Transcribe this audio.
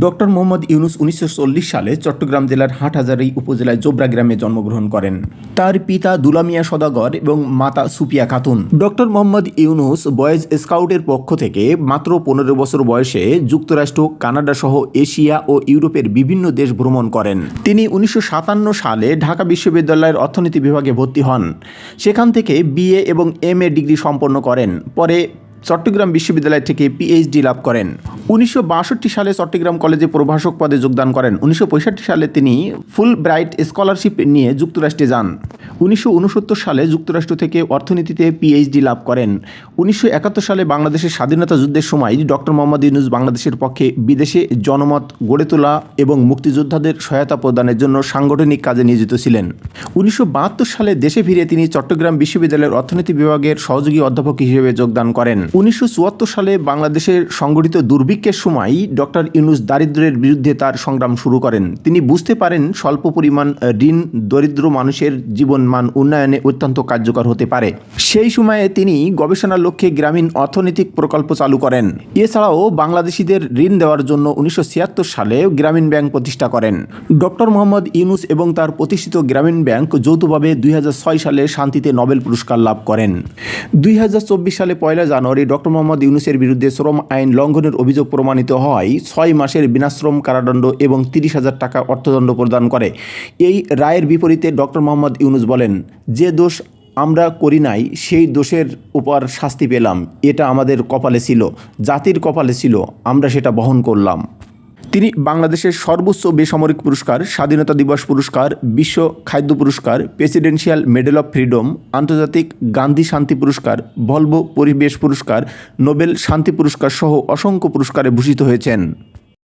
Doctor Mohammad Yunus উনিশশো চল্লিশ সালে চট্টগ্রাম জেলার হাটহাজারী উপজেলায় জোবরা গ্রামে জন্মগ্রহণ করেন। তার পিতা দুলামিয়া সদাগর এবং মাতা সুপিয়া খাতুন। ডক্টর মোহাম্মদ ইউনুস বয়েজ স্কাউটের পক্ষ থেকে মাত্র পনেরো বছর বয়সে যুক্তরাষ্ট্র, কানাডা সহ এশিয়া ও ইউরোপের বিভিন্ন দেশ ভ্রমণ করেন। তিনি উনিশশো সাতান্ন সালে ঢাকা বিশ্ববিদ্যালয়ের অর্থনীতি বিভাগে ভর্তি হন। সেখান থেকে বিএ এবং এম এ ডিগ্রি সম্পন্ন করেন। পরে চট্টগ্রাম বিশ্ববিদ্যালয় থেকে পিএইচডি লাভ করেন। উনিশশো বাষট্টি সালে চট্টগ্রাম কলেজে প্রভাষক পদে যোগদান করেন। উনিশশো পঁয়ষট্টি সালে তিনি ফুল ব্রাইট স্কলারশিপ নিয়ে যুক্তরাষ্ট্রে যান। উনিশশো উনসত্তর সালে যুক্তরাষ্ট্র থেকে অর্থনীতিতে পিএইচডি লাভ করেন। উনিশশো একাত্তর সালে বাংলাদেশের স্বাধীনতা যুদ্ধের সময় ডক্টর মোহাম্মদ ইউনুস বাংলাদেশের পক্ষে বিদেশে জনমত গড়ে তোলা এবং মুক্তিযোদ্ধাদের সহায়তা প্রদানের জন্য সাংগঠনিক কাজে নিয়োজিত ছিলেন। উনিশশো বাহাত্তর সালে দেশে ফিরে তিনি চট্টগ্রাম বিশ্ববিদ্যালয়ের অর্থনীতি বিভাগের সহযোগী অধ্যাপক হিসেবে যোগদান করেন। উনিশশো চুয়াত্তর সালে বাংলাদেশের সংগঠিত দুর্ভিক্ষের সময় ডক্টর ইউনুস দারিদ্র্যের বিরুদ্ধে তার সংগ্রাম শুরু করেন। তিনি বুঝতে পারেন স্বল্প পরিমাণ ঋণ দরিদ্র মানুষের জীবনমান উন্নয়নে অত্যন্ত কার্যকর হতে পারে। সেই সময়ে তিনি গবেষণার লক্ষ্যে গ্রামীণ অর্থনৈতিক প্রকল্প চালু করেন। এছাড়াও বাংলাদেশিদের ঋণ দেওয়ার জন্য উনিশশো ছিয়াত্তর সালে গ্রামীণ ব্যাংক প্রতিষ্ঠা করেন। ডক্টর মোহাম্মদ ইউনুস এবং তার প্রতিষ্ঠিত গ্রামীণ ব্যাংক যৌথভাবে দুই সালে শান্তিতে নোবেল পুরস্কার লাভ করেন। দুই হাজার চব্বিশ সালে পয়লা জানুয়ারি ডক্টর মোহাম্মদ ইউনুসের বিরুদ্ধে শ্রম আইন লঙ্ঘনের অভিযোগ প্রমাণিত হয়। ছয় মাসের বিনাশ্রম কারাদণ্ড এবং তিরিশ হাজার টাকা অর্থদণ্ড প্রদান করে। এই রায়ের বিপরীতে ডক্টর মোহাম্মদ ইউনুস বলেন, যে দোষ আমরা করি নাই, সেই দোষের উপর শাস্তি পেলাম। এটা আমাদের কপালে ছিল, জাতির কপালে ছিল, আমরা সেটা বহন করলাম। তিনি বাংলাদেশের সর্বোচ্চ বেসামরিক পুরস্কার, স্বাধীনতা দিবস পুরস্কার, বিশ্ব খাদ্য পুরস্কার প্রেসিডেন্সিয়াল মেডেল অফ ফ্রিডম, আন্তর্জাতিক গান্ধী শান্তি পুরস্কার, ভলভো পরিবেশ পুরস্কার, নোবেল শান্তি পুরস্কার সহ অসংখ্য পুরস্কারে ভূষিত হয়েছেন।